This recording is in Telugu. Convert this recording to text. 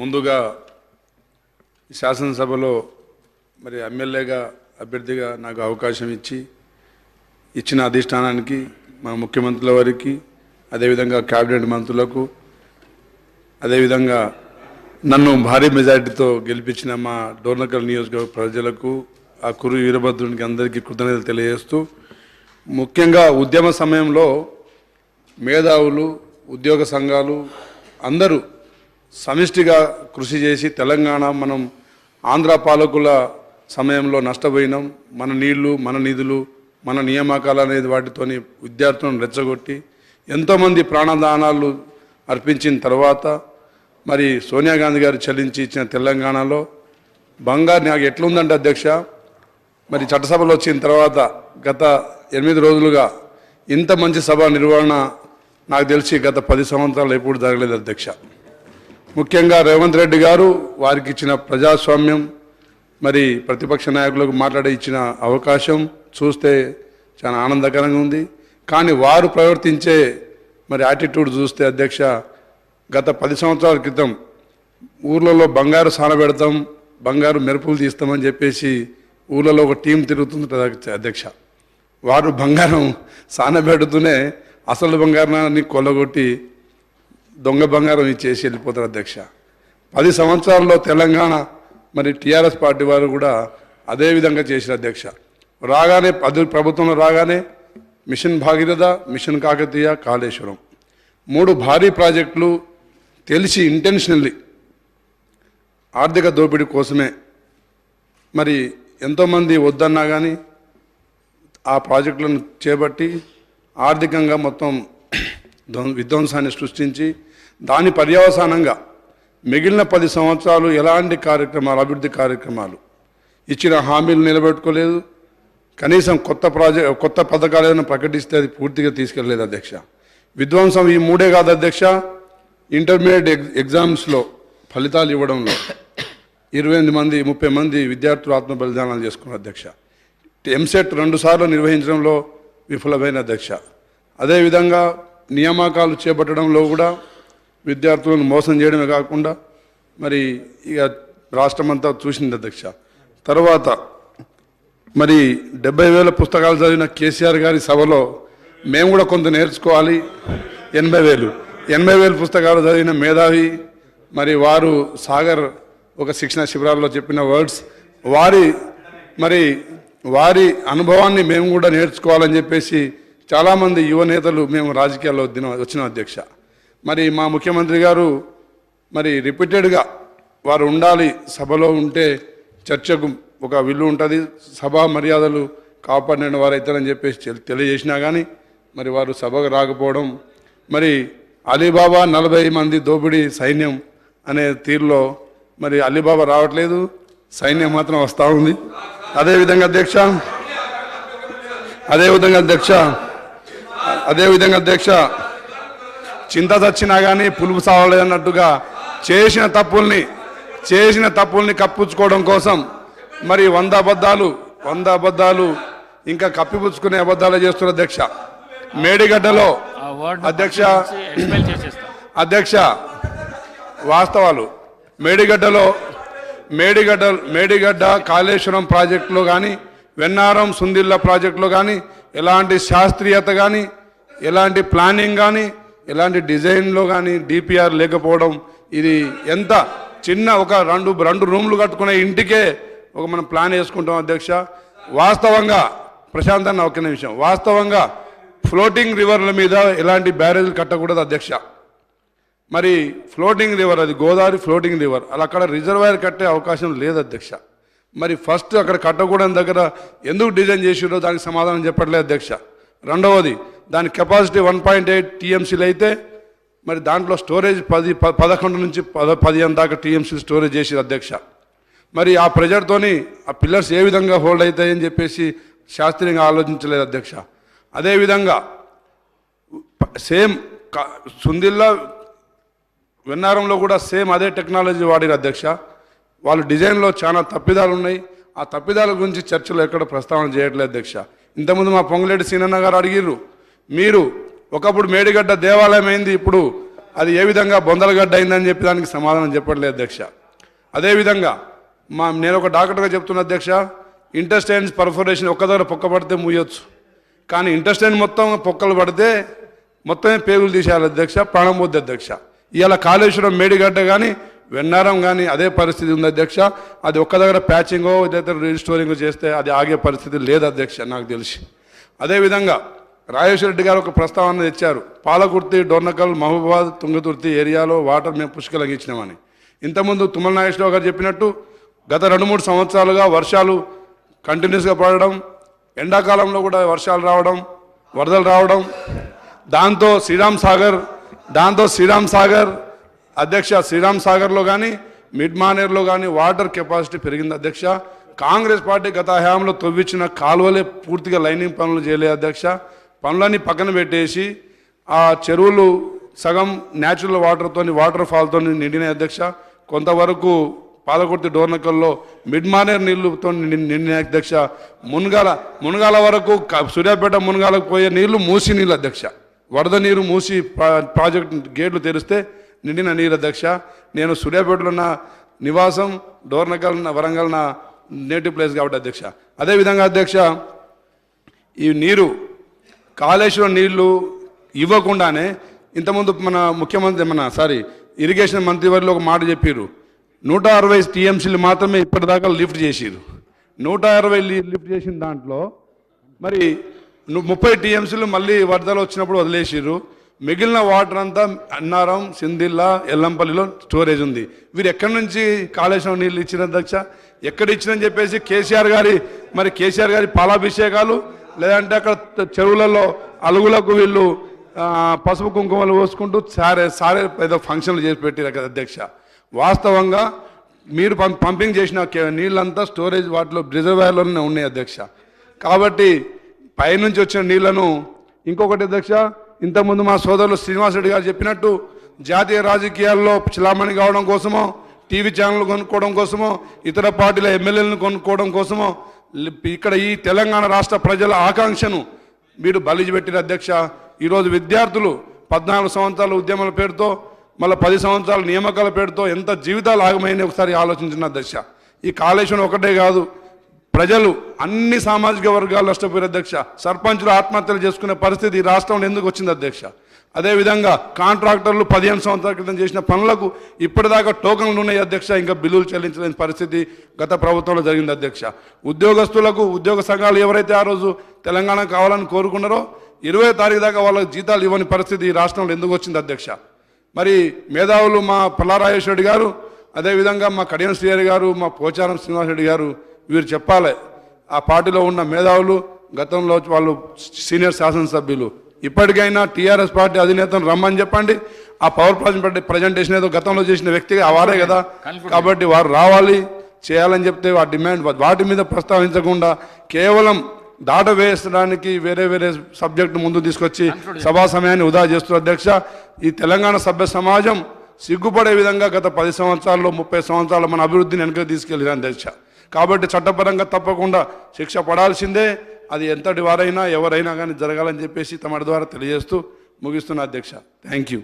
ముందుగా ఈ శాసనసభలో మరి ఎమ్మెల్యేగా అభ్యర్థిగా నాకు అవకాశం ఇచ్చి ఇచ్చిన అధిష్టానానికి మా ముఖ్యమంత్రుల వారికి అదేవిధంగా క్యాబినెట్ మంత్రులకు అదేవిధంగా నన్ను భారీ మెజారిటీతో గెలిపించిన మా డోర్నకల్ నియోజకవర్గ ప్రజలకు ఆ కురు వీరభద్రునికి అందరికీ కృతజ్ఞతలు తెలియజేస్తూ ముఖ్యంగా ఉద్యమ సమయంలో మేధావులు ఉద్యోగ సంఘాలు అందరూ సమిష్టిగా కృషి చేసి తెలంగాణ మనం ఆంధ్ర పాలకుల సమయంలో నష్టపోయినాం. మన నీళ్ళు మన నిధులు మన నియామకాలు అనేది వాటితోని విద్యార్థులను రెచ్చగొట్టి ఎంతోమంది ప్రాణదానాలు అర్పించిన తర్వాత మరి సోనియా గాంధీ గారు చెల్లించి ఇచ్చిన తెలంగాణలో బంగారు నాకు ఎట్లుందంటే అధ్యక్ష మరి చట్టసభలో వచ్చిన తర్వాత గత ఎనిమిది రోజులుగా ఇంత మంచి సభ నిర్వహణ నాకు తెలిసి గత పది సంవత్సరాలు ఎప్పుడు జరగలేదు అధ్యక్ష. ముఖ్యంగా రేవంత్ రెడ్డి గారు వారికి ఇచ్చిన ప్రజాస్వామ్యం మరి ప్రతిపక్ష నాయకులకు మాట్లాడే ఇచ్చిన అవకాశం చూస్తే చాలా ఆనందకరంగా ఉంది. కానీ వారు ప్రవర్తించే మరి యాటిట్యూడ్ చూస్తే అధ్యక్ష గత పది సంవత్సరాల క్రితం ఊర్లలో బంగారు సానబెడతాం బంగారు మెరుపులు తీస్తామని చెప్పేసి ఊళ్ళలో ఒక టీం తిరుగుతుంది అధ్యక్ష. వారు బంగారం సానబెడుతూనే అసలు బంగారాన్ని కొల్లగొట్టి దొంగ బంగారం ఇచ్చేసి వెళ్ళిపోతారు అధ్యక్ష. పది సంవత్సరాల్లో తెలంగాణ మరి టీఆర్ఎస్ పార్టీ వారు కూడా అదే విధంగా చేసిన అధ్యక్ష. రాగానే పది ప్రభుత్వంలో రాగానే మిషన్ భాగీరథ మిషన్ కాకతీయ కాళేశ్వరం. మూడు భారీ ప్రాజెక్టులు తెలిసి ఇంటెన్షనల్లీ ఆర్థిక దోపిడీ కోసమే. మరి ఎంతోమంది వద్దన్నా కానీ ఆ ప్రాజెక్టులను చేపట్టి ఆర్థికంగా మొత్తం విధ్వంసాన్ని సృష్టించి దాని పర్యవసానంగా మిగిలిన పది సంవత్సరాలు ఎలాంటి కార్యక్రమాలు అభివృద్ధి కార్యక్రమాలు ఇచ్చిన హామీలు నిలబెట్టుకోలేదు. కనీసం కొత్త ప్రాజెక్ట్ కొత్త పథకాలు ఏదైనా ప్రకటిస్తే అది పూర్తిగా తీసుకెళ్ళలేదు అధ్యక్ష. విధ్వంసం ఈ మూడే కాదు అధ్యక్ష. ఇంటర్మీడియట్ ఎగ్ ఎగ్జామ్స్లో ఫలితాలు ఇవ్వడంలో ఇరవై ఎనిమిది మంది ముప్పై మంది విద్యార్థులు ఆత్మ బలిదానాలు చేసుకున్నారు అధ్యక్ష. ఎంసెట్ రెండుసార్లు నిర్వహించడంలో విఫలమైన అధ్యక్ష. అదేవిధంగా నియామకాలు చేపట్టడంలో కూడా విద్యార్థులను మోసం చేయడమే కాకుండా మరి ఇక రాష్ట్రమంతా చూసింది అధ్యక్ష. తర్వాత మరి డెబ్బై వేల పుస్తకాలు చదివిన కేసీఆర్ గారి సభలో మేము కూడా కొంత నేర్చుకోవాలి. ఎనభై వేలు. ఎనభై వేలు పుస్తకాలు చదివిన మేధావి మరి వారు సాగర్ ఒక శిక్షణ శిబిరాల్లో చెప్పిన వర్డ్స్. వారి మరి వారి అనుభవాన్ని మేము కూడా నేర్చుకోవాలని చెప్పేసి చాలామంది యువ నేతలు మేము రాజకీయాల్లో దిన వచ్చిన అధ్యక్ష. మరి మా ముఖ్యమంత్రి గారు మరి రిపీటెడ్గా వారు ఉండాలి సభలో ఉంటే చర్చకు ఒక విలువ ఉంటుంది సభా మర్యాదలు కాపాడిన వారు చెప్పేసి తెలి- తెలియజేసినా కానీ మరి వారు సభకు రాకపోవడం మరి అలీబాబా నలభై మంది దోపిడీ సైన్యం అనే తీరులో మరి అలీబాబా రావట్లేదు సైన్యం మాత్రం వస్తూ ఉంది. అదేవిధంగా అధ్యక్ష అదేవిధంగా అధ్యక్ష అదేవిధంగా అధ్యక్ష చింత చచ్చినా కానీ పులుపు సావలేదన్నట్టుగా చేసిన తప్పుల్ని చేసిన తప్పుల్ని కప్పించుకోవడం కోసం మరి వంద అబద్ధాలు వంద అబద్ధాలు ఇంకా కప్పిపుచ్చుకునే అబద్ధాలు చేస్తున్న అధ్యక్ష. మేడిగడ్డలో అధ్యక్ష అధ్యక్ష వాస్తవాలు. మేడిగడ్డలో మేడిగడ్డ మేడిగడ్డ కాళేశ్వరం ప్రాజెక్టులో కానీ వెన్నారం సుందిల్ల ప్రాజెక్టులో కానీ ఎలాంటి శాస్త్రీయత కానీ ఎలాంటి ప్లానింగ్ కానీ ఎలాంటి డిజైన్లో కానీ డిపిఆర్ లేకపోవడం ఇది ఎంత చిన్న ఒక రెండు రెండు రూమ్లు కట్టుకునే ఇంటికే ఒక మనం ప్లాన్ వేసుకుంటాం అధ్యక్ష. వాస్తవంగా ప్రశాంత్ అన్న ఒక నిమిషం. వాస్తవంగా ఫ్లోటింగ్ రివర్ల మీద ఎలాంటి బ్యారేజ్లు కట్టకూడదు అధ్యక్ష. మరి ఫ్లోటింగ్ రివర్ అది గోదావరి ఫ్లోటింగ్ రివర్ అలా అక్కడ రిజర్వాయర్ కట్టే అవకాశం లేదు అధ్యక్ష. మరి ఫస్ట్ అక్కడ కట్టకూడని దగ్గర ఎందుకు డిజైన్ చేసిరో దానికి సమాధానం చెప్పట్లేదు అధ్యక్ష. రెండవది దాని కెపాసిటీ వన్ పాయింట్ ఎయిట్ టీఎంసీలు అయితే మరి దాంట్లో స్టోరేజ్ పది పదకొండు నుంచి పద పదిహేను దాకా టీఎంసీలు స్టోరేజ్ చేసి అధ్యక్ష. మరి ఆ ప్రెజర్తోని ఆ పిల్లర్స్ ఏ విధంగా హోల్డ్ అవుతాయని చెప్పేసి శాస్త్రీయంగా ఆలోచించలేదు అధ్యక్ష. అదేవిధంగా సేమ్ సుందిల్లా విన్నారంలో కూడా సేమ్ అదే టెక్నాలజీ వాడిన అధ్యక్ష. వాళ్ళు డిజైన్లో చాలా తప్పిదాలు ఉన్నాయి. ఆ తప్పిదాల గురించి చర్చలో ఎక్కడ ప్రస్తావన చేయట్లేదు అధ్యక్ష. ఇంతకుముందు మా పొంగులేటి సీనన్న గారు అడిగిర్రు మీరు ఒకప్పుడు మేడిగడ్డ దేవాలయం అయింది ఇప్పుడు అది ఏ విధంగా బొందలగడ్డ అయిందని చెప్పి దానికి సమాధానం చెప్పట్లేదు అధ్యక్ష. అదేవిధంగా మా నేను ఒక డాక్టర్గా చెప్తున్న అధ్యక్ష ఇంటెస్టైన్స్ పర్ఫరేషన్ ఒక్క దగ్గర పొక్క పడితే మూయొచ్చు. కానీ ఇంటెస్టైన్ మొత్తం పొక్కలు పడితే మొత్తమే పేగులు తీసేయాలి అధ్యక్ష ప్రాణం పోద్ది అధ్యక్ష. ఇవాళ కాళేశ్వరం మేడిగడ్డ కానీ వెన్నారం కానీ అదే పరిస్థితి ఉంది అధ్యక్ష. అది ఒక్క దగ్గర ప్యాచింగో ఇతర రీస్టోరింగ్ చేస్తే అది ఆగే పరిస్థితి లేదు అధ్యక్ష నాకు తెలిసి. అదేవిధంగా రాజేశ్వర రెడ్డి గారు ఒక ప్రస్తావన తెచ్చారు. పాలకుర్తి డోర్నకల్ మహబూబాద్ తుంగతుర్తి ఏరియాలో వాటర్ మేము పుష్కలంగా ఇచ్చినామని. ఇంతకుముందు తుమ్మల నాగేశ్వరరావు గారు చెప్పినట్టు గత రెండు మూడు సంవత్సరాలుగా వర్షాలు కంటిన్యూస్గా పడడం ఎండాకాలంలో కూడా వర్షాలు రావడం వరదలు రావడం దాంతో శ్రీరామ్ సాగర్ దాంతో శ్రీరామ్ సాగర్ అధ్యక్ష శ్రీరామ్ సాగర్లో కానీ మిడ్ మానేర్లో కానీ వాటర్ కెపాసిటీ పెరిగింది అధ్యక్ష. కాంగ్రెస్ పార్టీ గత హయాంలో తవ్వించిన కాలువలే పూర్తిగా లైనింగ్ పనులు చేయలేదు అధ్యక్ష. పనులన్నీ పక్కన పెట్టేసి ఆ చెరువులు సగం న్యాచురల్ వాటర్తో వాటర్ ఫాల్తో నిండిన అధ్యక్ష. కొంతవరకు పాలకుర్తి డోర్నకల్లో మిడ్ మానేర్ నీళ్ళుతో నిండిన అధ్యక్ష. మునగాల మునగాల వరకు సూర్యాపేట మునగాలకు పోయే నీళ్ళు మూసి నీళ్ళు అధ్యక్ష. వరద నీరు మూసి ప్రాజెక్ట్ గేట్లు తెరిస్తే నిండిన నీరు అధ్యక్ష. నేను సూర్యాపేటలో ఉన్న నివాసం డోర్నకల్ వరంగల్ నా నేటివ్ ప్లేస్ కాబట్టి అధ్యక్ష. అదేవిధంగా అధ్యక్ష ఈ నీరు కాళేశ్వరం నీళ్ళు ఇవ్వకుండానే ఇంతకుముందు మన ముఖ్యమంత్రి మన సారీ ఇరిగేషన్ మంత్రి వారిలో ఒక మాట చెప్పారు నూట అరవై టీఎంసీలు మాత్రమే ఇప్పటిదాకా లిఫ్ట్ చేసిరు నూట అరవై లిఫ్ట్ చేసిన దాంట్లో మరి ముప్పై టీఎంసీలు మళ్ళీ వరదలు వచ్చినప్పుడు వదిలేసిర్రు. మిగిలిన వాటర్ అంతా అన్నారం సింధిల్లా ఎల్లంపల్లిలో స్టోరేజ్ ఉంది. వీరు ఎక్కడి నుంచి కాళేశ్వరం నీళ్ళు ఇచ్చిన అధ్యక్ష? ఎక్కడ ఇచ్చినని చెప్పేసి కేసీఆర్ గారి మరి కేసీఆర్ గారి పాలాభిషేకాలు లేదంటే అక్కడ చెరువులలో అలుగులకు వీళ్ళు పసుపు కుంకుమలు పోసుకుంటూ సారే సారే ఏదో ఫంక్షన్లు చేసి పెట్టారు కదా అధ్యక్ష. వాస్తవంగా మీరు పం పంపింగ్ చేసిన నీళ్ళంతా స్టోరేజ్ వాటిలో రిజర్వాయర్లోనే ఉన్నాయి అధ్యక్ష. కాబట్టి పైనుంచి వచ్చిన నీళ్ళను ఇంకొకటి అధ్యక్ష ఇంతకుముందు మా సోదరులు శ్రీనివాసరెడ్డి గారు చెప్పినట్టు జాతీయ రాజకీయాల్లో చిలామణి కావడం కోసమో టీవీ ఛానల్ కొనుక్కోవడం కోసమో ఇతర పార్టీల ఎమ్మెల్యేలను కొనుక్కోవడం కోసమో ఇక్కడ ఈ తెలంగాణ రాష్ట్ర ప్రజల ఆకాంక్షను మీరు బలిజిపెట్టిన అధ్యక్ష. ఈరోజు విద్యార్థులు పద్నాలుగు సంవత్సరాల ఉద్యమాల పేరుతో మళ్ళీ పది సంవత్సరాల నియామకాల పేరుతో ఎంత జీవితాలు ఆగమైనా ఒకసారి ఆలోచించిన అధ్యక్ష. ఈ కాళేశ్వరం ఒకటే కాదు ప్రజలు అన్ని సామాజిక వర్గాలు నష్టపోయారు అధ్యక్ష. సర్పంచులు ఆత్మహత్యలు చేసుకునే పరిస్థితి ఈ రాష్ట్రంలో ఎందుకు వచ్చింది అధ్యక్ష? అదేవిధంగా కాంట్రాక్టర్లు పదిహేను సంవత్సరాల క్రితం చేసిన పనులకు ఇప్పటిదాకా టోకన్లు ఉన్నాయి అధ్యక్ష. ఇంకా బిల్లులు చెల్లించలేని పరిస్థితి గత ప్రభుత్వంలో జరిగింది అధ్యక్ష. ఉద్యోగస్తులకు ఉద్యోగ సంఘాలు ఎవరైతే ఆ రోజు తెలంగాణ కావాలని కోరుకున్నారో ఇరవై తారీఖు దాకా వాళ్ళకి జీతాలు ఇవ్వని పరిస్థితి ఈ రాష్ట్రంలో ఎందుకు వచ్చింది అధ్యక్ష? మరి మేధావులు మా పల్లారాజేశ్వరుడు గారు అదేవిధంగా మా కడియం శ్రీహరి గారు మా పోచారం శ్రీనివాసరెడ్డి గారు వీరు చెప్పాలి ఆ పార్టీలో ఉన్న మేధావులు గతంలో వాళ్ళు సీనియర్ శాసనసభ్యులు. ఇప్పటికైనా టీఆర్ఎస్ పార్టీ అధినేతను రమ్మని చెప్పండి. ఆ పవర్ ప్రాజెక్ట్ ప్రజెంటేషన్ ఏదో గతంలో చేసిన వ్యక్తిగా వారే కదా. కాబట్టి వారు రావాలి చేయాలని చెప్తే ఆ డిమాండ్ వాటి మీద ప్రస్తావించకుండా కేవలం దాట వేసడానికి వేరే వేరే సబ్జెక్టు ముందు తీసుకొచ్చి సభా సమయాన్ని వృధా చేస్తున్న అధ్యక్ష ఈ తెలంగాణ సభ్య సమాజం సిగ్గుపడే విధంగా గత పది సంవత్సరాల్లో ముప్పై సంవత్సరాలు మన అభివృద్ధిని వెనుక తీసుకెళ్ళిన అధ్యక్ష. కాబట్టి చట్టపరంగా తప్పకుండా శిక్ష పడాల్సిందే. అది ఎంతటి వారైనా ఎవరైనా కానీ జరగాలని చెప్పేసి తమ ద్వారా తెలియజేస్తూ ముగిస్తున్న అధ్యక్ష. Thank you